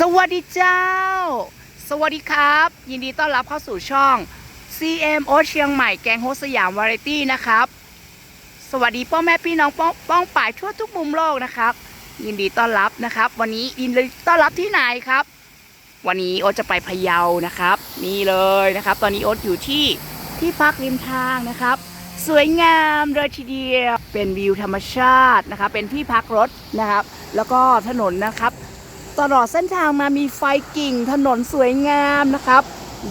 สวัสดีเจ้า สวัสดีครับ ยินดีต้อนรับเข้าสู่ช่อง CM โอเชียงใหม่แกงโฮสยามวาไรตี้นะครับ สวัสดีพ่อแม่พี่น้องป้องป้องป่ายทั่วทุกมุมโลกนะครับ ยินดีต้อนรับนะครับ วันนี้ยินดีต้อนรับที่ไหนครับ วันนี้โอ๊ตจะไปพะเยานะครับ นี่เลยนะครับ ตอนนี้โอ๊ตอยู่ที่ที่พักริมทางนะครับ สวยงามเลยทีเดียวเป็นวิวธรรมชาตินะครับ เป็นที่พักรถนะครับ แล้วก็ถนนนะครับ ตลอดเส้นทางมามีไฟกิ่งถนนสวยงามนะครับ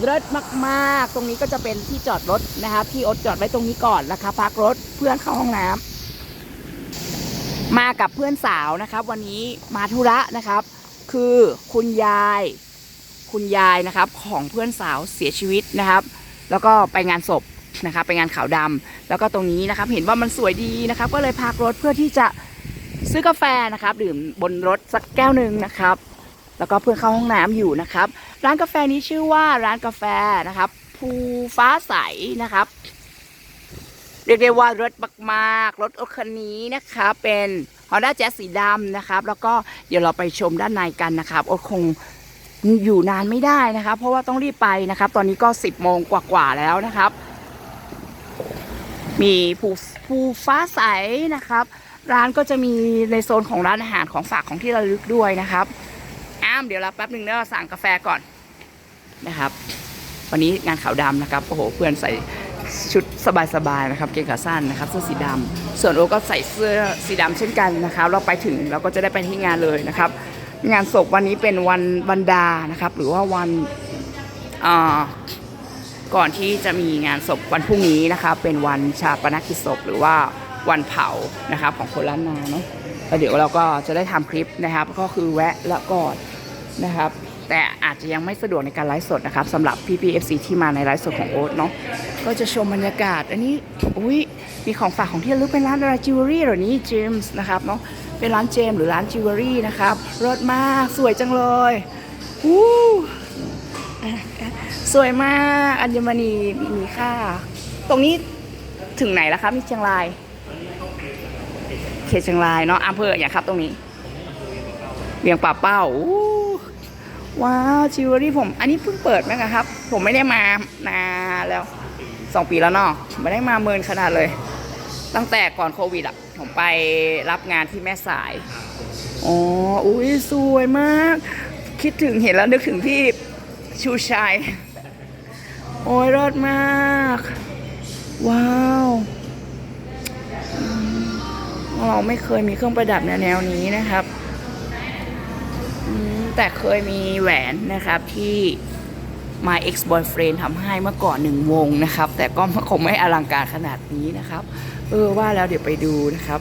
เลิศมากๆ ตรงนี้ก็จะเป็นที่จอดรถนะครับที่อ๊ตจอดไว้ตรงนี้ก่อนนะคะพักรถเพื่อนเข้าห้องน้ำมากับเพื่อนสาวนะครับ วันนี้มาธุระนะครับ คือคุณยาย คุณยายนะครับของเพื่อนสาวเสียชีวิตนะครับ แล้วก็ไปงานศพนะครับไปงานขาวดำแล้วก็ตรงนี้นะครับ เห็นว่ามันสวยดีนะครับ ก็เลยพากรถเพื่อที่จะ ซื้อกาแฟนะครับดื่มบนรถสักแก้วหนึ่งนะครับ แล้วก็เพื่อเข้าห้องน้ำอยู่นะครับ ร้านกาแฟนี้ชื่อว่าร้านกาแฟนะครับ ภูฟ้าใสนะครับ เรียกได้ว่ารถมากๆรถรถคันนี้นะคะเป็น Honda Jazz สีดำนะครับ แล้วก็เดี๋ยวเราไปชมด้านในกันนะครับโอ๊ตคงอยู่นานไม่ได้นะครับ เพราะว่าต้องรีบไปนะครับ ตอนนี้ก็10โมงกว่าๆแล้วนะครับ มีภูภูฟ้าใสนะครับ ร้านก็จะมีในโซนของร้านอาหารของฝากของที่ระลึกด้วยนะครับ อ้ามเดี๋ยวรับแป๊บหนึ่งเนอะสั่งกาแฟก่อนนะครับ วันนี้งานขาวดำนะครับโอ้โหเพื่อนใส่ชุดสบายๆนะครับ เกงขาสั้นนะครับเสื้อสีดำส่วนโอก็ใส่เสื้อสีดำเช่นกันนะครับ เราไปถึงเราก็จะได้ไปที่งานเลยนะครับ งานศพวันนี้เป็นวันวันดานะครับ หรือว่าวันก่อนที่จะมีงานศพวันพรุ่งนี้นะครับเป็นวันชาปนกิจศพหรือว่า วันเผานะครับของคนล้านนาเนาะแล้วเดี๋ยวเราก็จะได้ทำคลิปนะครับ ก็คือแวะแล้วก่อนนะครับ แต่อาจจะยังไม่สะดวกในการไลฟ์สดนะครับสำหรับพี่พีเอฟซีที่มาในไลฟ์สดของโอ๊ตเนาะก็จะชมบรรยากาศ อันนี้อุ้ยมีของฝากของที่ระลึกเป็นร้านอะไรจิวเวลรี่หรอนี่เจมส์นะครับเนาะเป็นร้านเจมส์หรือร้านจิวเวลรี่นะครับรสมากสวยจังเลยอู้สวยมากอัญมณีมีค่า ตรงนี้ถึงไหนแล้วครับมีเชียงราย ขตเชียงรายเนาะอำเภออย่างครับตรงนี้ เวียงป่าเป้าว้าวจิวเวลรี่ผม อันนี้เพิ่งเปิดไหมครับ ผมไม่ได้มานานแล้วสองปีแล้วเนาะไม่ได้มาเมินขนาดเลย ตั้งแต่ก่อนโควิดอะ ผมไปรับงานที่แม่สาย อ๋อ อุ้ยสวยมาก คิดถึงเห็นแล้วนึกถึงพี่ชูชัย โอ้ยรอดมาก ว้าว เราไม่เคยมีเครื่องประดับแนวนี้นะครับแต่เคยมีแหวนนะครับที่ my ex boyfriend ทำให้เมื่อก่อนหนึ่งวงนะครับ แต่ก็คงไม่อลังการขนาดนี้นะครับ เออว่าแล้วเดี๋ยวไปดูนะครับ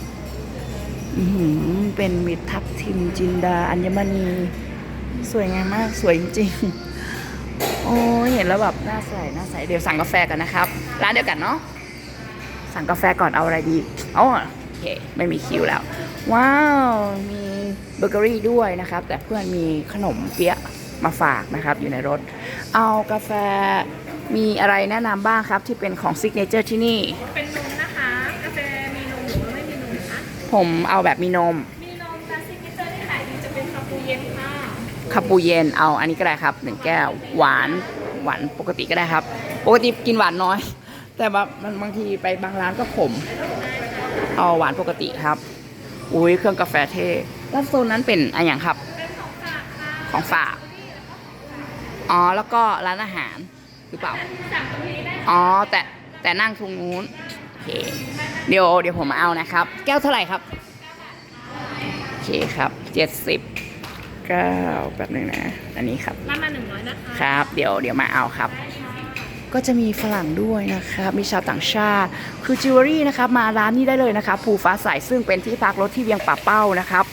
เป็นมิทับทิมจินดา อัญมณี สวยงามมากสวยจริงโอ้เห็นแล้วแบบน่าใส่น่าใส่เดี๋ยวสั่งกาแฟกันนะครับ ร้านเดียวกันเนาะสั่งกาแฟก่อนเอาอะไรดีอ๋ออ เค ไม่มีคิวแล้ว ว้าว มีเบเกอรี่ด้วยนะครับ แต่เพื่อนมีขนมเปี๊ยะมาฝากนะครับ อยู่ในรถ เอากาแฟมีอะไรแนะนำบ้างครับ ที่เป็นของซิกเนเจอร์ที่นี่ เป็นนมนะคะ กาแฟมีนมหรือว่าไม่มีนมคะผมเอาแบบมีนม มีนมคลาสสิกเจอร์ที่ขายดีจะเป็นคาปูเย็นค่ะคาปูเย็นเอาอันนี้ก็ได้ครับหนึ่งแก้วหวานหวานปกติก็ได้ครับ ปกติกินหวานน้อย แต่ว่ามันบางทีไปบางร้านก็ขม เอาหวานปกติครับ อุ้ยเครื่องกาแฟเท่แล้วโซนนั้นเป็นอะไรอย่างครับเป็นของฝากค่ะของฝากอ๋อแล้วก็ร้านอาหารหรือเปล่าสั่งตรงนี้ได้อ๋อแต่แต่นั่งตรงนู้นโอเคเดี๋ยวเดี๋ยวผมมาเอานะครับ แก้วเท่าไหร่ครับ โอเคครับเจ็ดสิบเก้าแบบหนึงนะ อันนี้ครับร้านละหนึ่งร้อยนะคะ ครับ เดี๋ยวเดี๋ยวมาเอาครับ ก็จะมีฝรั่งด้วยนะครับมีชาวต่างชาติ คือจิวเวลรี่นะครับมาร้านนี้ได้เลยนะครับภูฟ้าใสซึ่งเป็นที่พักรถที่เวียงป่าเป้านะครับ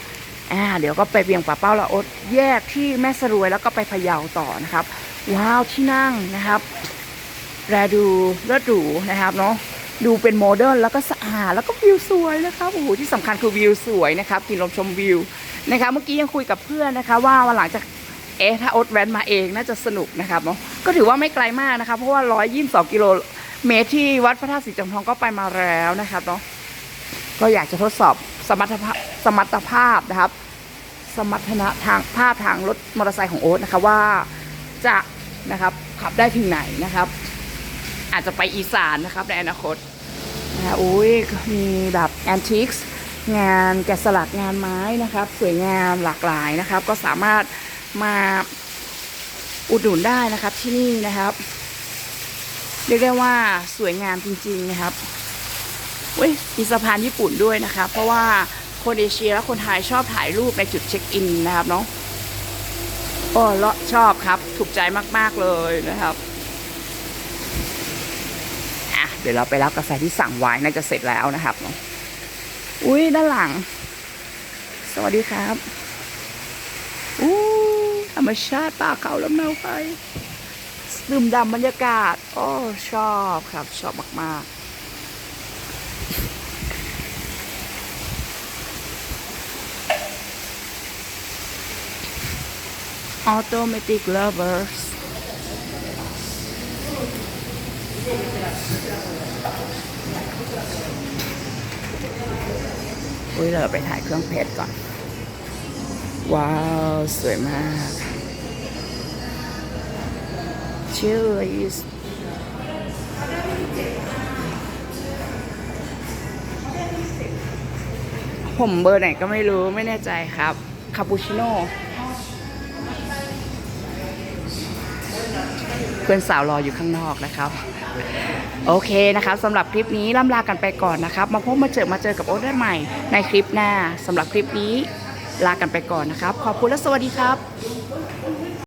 อ่าเดี๋ยวก็ไปเวียงป่าเป้าแล้วอดแยกที่แม่สรวยแล้วก็ไปพะเยาต่อนะครับ ว้าวที่นั่งนะครับแรดูเลิศหรูนะครับเนาะดูเป็นโมเดิร์นแล้วก็สะอาดแล้วก็วิวสวยนะครับโอ้โหที่สำคัญคือวิวสวยนะครับกินลมชมวิวนะครับเมื่อกี้ยังคุยกับเพื่อนนะคะ ว่าวันหลังจาก เอ๊ะถ้าโอ๊ตแวนมาเองน่าจะสนุกนะครับเนาะก็ถือว่าไม่ไกลมากนะครับเพราะว่า 122 กิโลเมตรที่วัดพระธาตุสีจอมทองก็ไปมาแล้วนะครับเนาะก็อยากจะทดสอบสมรรถภาพสมรรถภาพนะครับสสมรรถนะทางภาพทางรถมอเตอร์ไซค์ของโอ๊ตนะคะว่าจะนะครับขับได้ถึงไหนนะครับ อาจจะไปอีสานนะครับในอนาคตนะคะอุ้ยมีแบบแอนทิกส์งานแกะสลักงานไม้นะครับ สวยงามหลากหลายนะครับ ก็สามารถ มาอุดหนุนได้นะครับที่นี่นะครับ เรียกได้ว่าสวยงามจริง ๆนะครับเว้ยมีสะพานญี่ปุ่นด้วยนะครับเพราะว่าคนเอเชียและคนไทยชอบถ่ายรูปในจุดเช็คอินนะครับเนาะโอ้เลาะชอบครับ ถูกใจมากๆเลยนะครับอะเดี๋ยวเราไปรับกาแฟที่สั่งไว้น่าจะเสร็จแล้วนะครับเนาะอุ้ยด้านหลัง สวัสดีครับอู้ ธรรมชาติป่าเขาลำเนาไปดื่มด่ำบรรยากาศ โอ้ชอบครับ ชอบมากๆ Automatic Lovers อุ้ยเราไปถ่ายเครื่องเพชรก่อน ว้าว สวยมาก Cheers ผมเบอร์ไหนก็ไม่รู้ไม่แน่ใจครับ คาปูชิโน่เพื่อนสาวรออยู่ข้างนอกนะครับ โอเคนะครับสำหรับคลิปนี้ล่ำลากันไปก่อนนะครับ มาพบมาเจอมาเจอกับโอ๊ตได้ใหม่ในคลิปหน้าสำหรับคลิปนี้ลากันไปก่อนนะครับ ขอบคุณและสวัสดีครับ